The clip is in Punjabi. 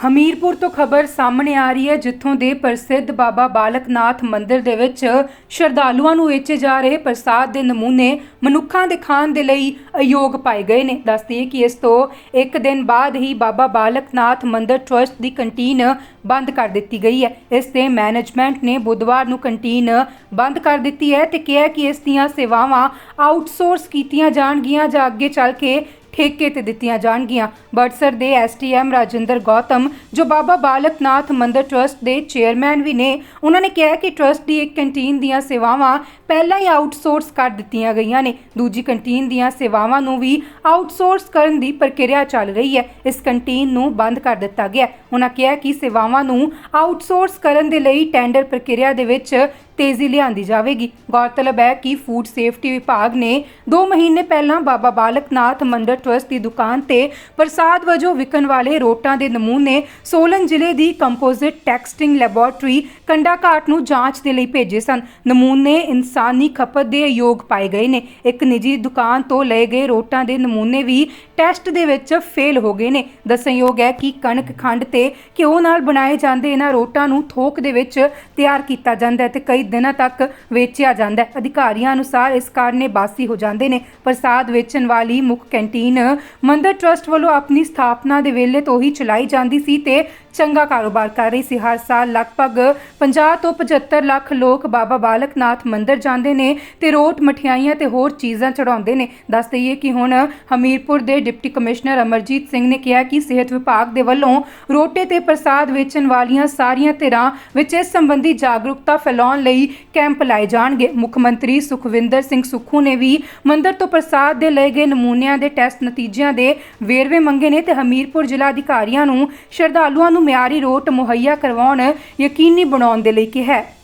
ਹਮੀਰਪੁਰ ਤੋਂ ਖਬਰ ਸਾਹਮਣੇ ਆ ਰਹੀ ਹੈ, ਜਿੱਥੋਂ ਦੇ ਪ੍ਰਸਿੱਧ ਬਾਬਾ ਬਾਲਕਨਾਥ ਮੰਦਿਰ ਦੇ ਵਿੱਚ ਸ਼ਰਧਾਲੂਆਂ ਨੂੰ ਵੇਚੇ ਜਾ ਰਹੇ ਪ੍ਰਸਾਦ ਦੇ ਨਮੂਨੇ ਮਨੁੱਖਾਂ ਦੇ ਖਾਣ ਦੇ ਲਈ ਅਯੋਗ ਪਾਏ ਗਏ ਨੇ। ਦੱਸਦੀ ਹੈ ਕਿ ਇਸ ਤੋਂ ਇੱਕ ਦਿਨ ਬਾਅਦ ਹੀ ਬਾਬਾ ਬਾਲਕਨਾਥ ਮੰਦਿਰ ਟਰਸਟ ਦੀ ਕੰਟੀਨ ਬੰਦ ਕਰ ਦਿੱਤੀ ਗਈ ਹੈ। ਇਸ ਤੇ ਮੈਨੇਜਮੈਂਟ ਨੇ ਬੁੱਧਵਾਰ ਨੂੰ ਕੰਟੀਨ ਬੰਦ ਕਰ ਦਿੱਤੀ ਹੈ ਤੇ ਕਿਹਾ ਕਿ ਇਸ ਦੀਆਂ ਸੇਵਾਵਾਂ ਆਊਟਸੋਰਸ ਕੀਤੀਆਂ ਜਾਣਗੀਆਂ ਜਾਂ ਅੱਗੇ ਚੱਲ ਕੇ ਠੇਕੇ ਤੇ ਦਿੱਤੀਆਂ ਜਾਣਗੀਆਂ। ਬੜਸਰ ਦੇ ਐਸਟੀਐਮ ਰਾਜਿੰਦਰ ਗੌਤਮ, ਜੋ ਬਾਬਾ ਬਾਲਕ ਨਾਥ ਮੰਦਿਰ ਟਰਸਟ ਦੇ ਚੇਅਰਮੈਨ ਵੀ ਨੇ, ਉਹਨਾਂ ਨੇ ਕਿਹਾ ਕਿ ਟਰਸਟ ਦੀ ਇੱਕ ਕੰਟੀਨ ਦੀਆਂ ਸੇਵਾਵਾਂ ਪਹਿਲਾਂ ਹੀ ਆਊਟਸੋਰਸ ਕਰ ਦਿੱਤੀਆਂ ਗਈਆਂ ਨੇ। ਦੂਜੀ ਕੰਟੀਨ ਦੀਆਂ ਸੇਵਾਵਾਂ ਨੂੰ ਵੀ ਆਊਟਸੋਰਸ ਕਰਨ ਦੀ ਪ੍ਰਕਿਰਿਆ ਚੱਲ ਰਹੀ ਹੈ। ਇਸ ਕੰਟੀਨ ਨੂੰ ਬੰਦ ਕਰ ਦਿੱਤਾ ਗਿਆ ਉਹਨਾਂ ਕਿਹਾ ਕਿ ਸੇਵਾਵਾਂ ਨੂੰ ਆਊਟਸੋਰਸ ਕਰਨ ਦੇ ਲਈ ਟੈਂਡਰ ਪ੍ਰਕਿਰਿਆ ਦੇ ਵਿੱਚ ਤੇਜ਼ੀ ਲਿਆਂਦੀ ਜਾਵੇਗੀ। ਗੌਰਤਲਬ ਹੈ ਕਿ ਫੂਡ ਸੇਫਟੀ ਵਿਭਾਗ ਨੇ 2 ਮਹੀਨੇ ਪਹਿਲਾਂ ਬਾਬਾ ਬਾਲਕ ਨਾਥ ਮੰਦਿਰ ਟਰਸਟ ਦੀ ਦੁਕਾਨ ਤੇ ਪ੍ਰਸਾਦ ਵਜੋਂ ਵਿਕਣ ਵਾਲੇ ਰੋਟਾਂ ਦੇ ਨਮੂਨੇ ਸੋਲਨ ਜ਼ਿਲ੍ਹੇ ਦੀ ਕੰਪੋਜ਼ਿਟ ਟੈਕਸਟਿੰਗ ਲੈਬੋਰਟਰੀ ਕੰਡਾ ਘਾਟ ਨੂੰ ਜਾਂਚ ਦੇ ਲਈ ਭੇਜੇ ਸਨ। ਨਮੂਨੇ ਇਨਸਾਨੀ ਖਪਤ ਦੇ ਯੋਗ ਪਾਏ ਗਏ ਨੇ। ਇੱਕ ਨਿੱਜੀ ਦੁਕਾਨ ਤੋਂ ਲਏ ਗਏ ਰੋਟਾਂ ਦੇ ਨਮੂਨੇ ਵੀ ਟੈਸਟ ਦੇ ਵਿੱਚ ਫੇਲ ਹੋ ਗਏ ਨੇ। ਦੱਸਣਯੋਗ ਹੈ ਕਿ ਕਣਕ ਖੰਡ ਤੇ ਘਿਓ ਨਾਲ ਬਣਾਏ ਜਾਂਦੇ ਇਹਨਾਂ ਰੋਟਾਂ ਨੂੰ ਥੋਕ ਦੇ ਵਿੱਚ ਤਿਆਰ ਕੀਤਾ ਜਾਂਦਾ ਹੈ ਤੇ ਕਈ ਦਿਨਾਂ ਤੱਕ ਵੇਚਿਆ ਜਾਂਦਾ ਹੈ। ਅਧਿਕਾਰੀਆਂ ਅਨੁਸਾਰ ਇਸ ਕਾਰਨੇ ਬਾਸੀ ਹੋ ਜਾਂਦੇ ਨੇ। ਪ੍ਰਸਾਦ ਵੇਚਣ ਵਾਲੀ ਮੁੱਖ ਕੈਂਟੀਨ ਮੰਦਰ ਟਰਸਟ ਵੱਲੋਂ ਆਪਣੀ ਸਥਾਪਨਾ ਦੇ ਵੇਲੇ ਤੋਂ ਹੀ ਚਲਾਈ ਜਾਂਦੀ ਸੀ ਤੇ ਚੰਗਾ ਕਾਰੋਬਾਰ ਕਰ ਰਹੀ ਸੀ। ਹਰ ਸਾਲ ਲਗਭਗ 50 ਤੋਂ 75 ਲੱਖ ਲੋਕ ਬਾਬਾ ਬਾਲਕ ਨਾਥ ਮੰਦਿਰ ਜਾਂਦੇ ਨੇ ਤੇ ਰੋਟ ਮਠਿਆਈਆਂ ਤੇ ਹੋਰ ਚੀਜ਼ਾਂ ਚੜਾਉਂਦੇ ਨੇ। ਦੱਸ ਦਈਏ ਕਿ ਹੁਣ ਹਮੀਰਪੁਰ ਦੇ ਡਿਪਟੀ ਕਮਿਸ਼ਨਰ ਅਮਰਜੀਤ ਸਿੰਘ ਨੇ ਕਿਹਾ ਕਿ ਸਿਹਤ ਵਿਭਾਗ ਦੇ ਵੱਲੋਂ ਰੋਟੇ ਤੇ ਪ੍ਰਸਾਦ ਵੇਚਣ ਵਾਲੀਆਂ ਸਾਰੀਆਂ ਧਿਰਾਂ ਵਿੱਚ ਇਸ ਸੰਬੰਧੀ ਜਾਗਰੂਕਤਾ ਫੈਲਾਉਣ ਲਈ ਕੈਂਪ ਲਾਏ ਜਾਣਗੇ। ਮੁੱਖ ਮੰਤਰੀ ਸੁਖਵਿੰਦਰ ਸਿੰਘ ਸੁੱਖੂ ਨੇ ਵੀ ਮੰਦਿਰ ਤੋਂ ਪ੍ਰਸਾਦ ਦੇ ਲਏ ਗਏ ਨਮੂਨਿਆਂ ਦੇ ਟੈਸਟ ਨਤੀਜਿਆਂ ਦੇ ਵੇਰਵੇ ਮੰਗੇ ਨੇ ਤੇ ਹਮੀਰਪੁਰ ਜ਼ਿਲ੍ਹਾ ਅਧਿਕਾਰੀਆਂ ਨੂੰ ਸ਼ਰਧਾਲੂਆਂ ਨੂੰ ਨੂੰ ਮਿਆਰੀ ਰੋਟ ਮੁਹੱਈਆ ਕਰਵਾਉਣ ਯਕੀਨੀ ਬਣਾਉਣ ਦੇ ਲਈ ਕਿਹਾ। ਹੈ